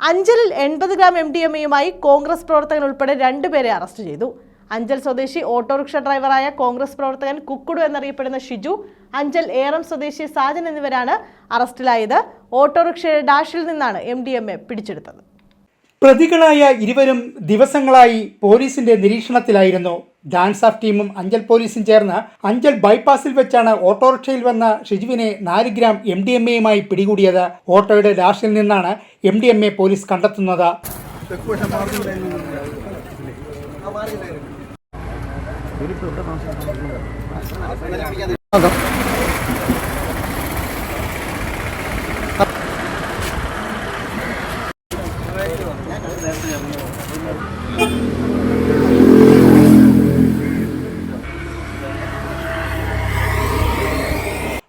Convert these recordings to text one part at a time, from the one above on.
അഞ്ചലിൽ എൺപത് gram M D M എയുമായി കോൺഗ്രസ് പ്രവർത്തകൻ ഉൾപ്പെടെ രണ്ടുപേരെ അറസ്റ്റ് ചെയ്തു. അഞ്ചൽ സ്വദേശി ഓട്ടോറിക്ഷ ഡ്രൈവറായ കോൺഗ്രസ് പ്രവർത്തകൻ കുക്കുടു എന്നറിയപ്പെടുന്ന ഷിജു അഞ്ചൽ ഏറം സ്വദേശി സാജൻ എന്നിവരാണ് അറസ്റ്റിലായത്. ഓട്ടോറിക്ഷയുടെ ഡാഷിൽ നിന്നാണ് എം ഡി എം എ പിടിച്ചെടുത്തത്. പ്രതികളായ ഇരുവരും ദിവസങ്ങളായി പോലീസിന്റെ നിരീക്ഷണത്തിലായിരുന്നു. ഡാൻസ് ഓഫ് ടീമും അഞ്ചൽ പോലീസും ചേർന്ന് അഞ്ചൽ ബൈപ്പാസിൽ വെച്ചാണ് ഓട്ടോറിക്ഷയിൽ വന്ന ഷിജുവിനെ നാല് ഗ്രാം എം ഡി എം എയുമായി പിടികൂടിയത്. ഓട്ടോയുടെ ഡാഷിൽ നിന്നാണ് M D M A police കണ്ടെത്തുന്നത്.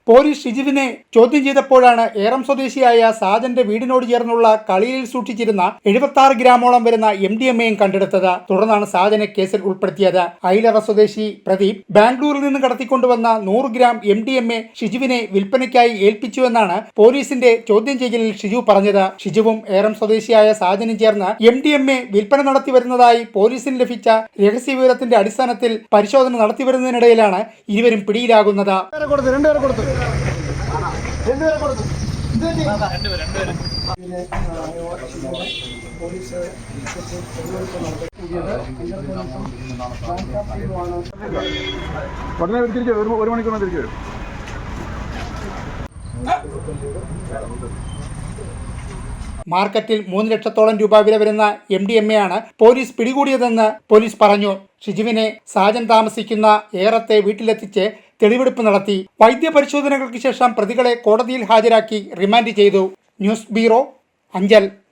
പോലീസ് ഷിജുവിനെ ചോദ്യം ചെയ്തപ്പോഴാണ് ഏറം സ്വദേശിയായ സാജന്റെ വീടിനോട് ചേർന്നുള്ള കളിയിൽ സൂക്ഷിച്ചിരുന്ന എഴുപത്തി ആറ് ഗ്രാമോളം വരുന്ന എം ഡി എം എയും കണ്ടെടുത്തത്. തുടർന്നാണ് സാജനെ കേസിൽ ഉൾപ്പെടുത്തിയത്. ഐലറ സ്വദേശി പ്രദീപ് ബാംഗ്ലൂരിൽ നിന്ന് കടത്തിക്കൊണ്ടുവന്ന നൂറ് gram M D M A ഷിജുവിനെ വിൽപ്പനയ്ക്കായി ഏൽപ്പിച്ചുവെന്നാണ് പോലീസിന്റെ ചോദ്യം ചെയ്യലിൽ ഷിജു പറഞ്ഞത്. ഷിജുവും ഏറം സ്വദേശിയായ സാജനും ചേർന്ന് എം ഡി എം എ വിൽപ്പന നടത്തി വരുന്നതായി പോലീസിന് ലഭിച്ച രഹസ്യ വിവരത്തിന്റെ അടിസ്ഥാനത്തിൽ പരിശോധന നടത്തി വരുന്നതിനിടയിലാണ് ഇരുവരും പിടിയിലാകുന്നത്. രണ്ടുപേരെ കൊടുത്തു. കൊടുത്തു ഉടനെ തിരിച്ചു ഒരു മണിക്കൂറിന് തിരിച്ചു വരും. മാർക്കറ്റിൽ മൂന്ന് ലക്ഷത്തോളം രൂപ വില വരുന്ന എം ഡി എം എ ആണ് പോലീസ് പിടികൂടിയതെന്ന് പോലീസ് പറഞ്ഞു. ഷിജുവിനെ സാജൻ താമസിക്കുന്ന ഏറത്തെ വീട്ടിലെത്തിച്ച് തെളിവെടുപ്പ് നടത്തി. വൈദ്യപരിശോധനകൾക്ക് ശേഷം പ്രതികളെ കോടതിയിൽ ഹാജരാക്കി റിമാൻഡ് ചെയ്തു. News bureau Anchal.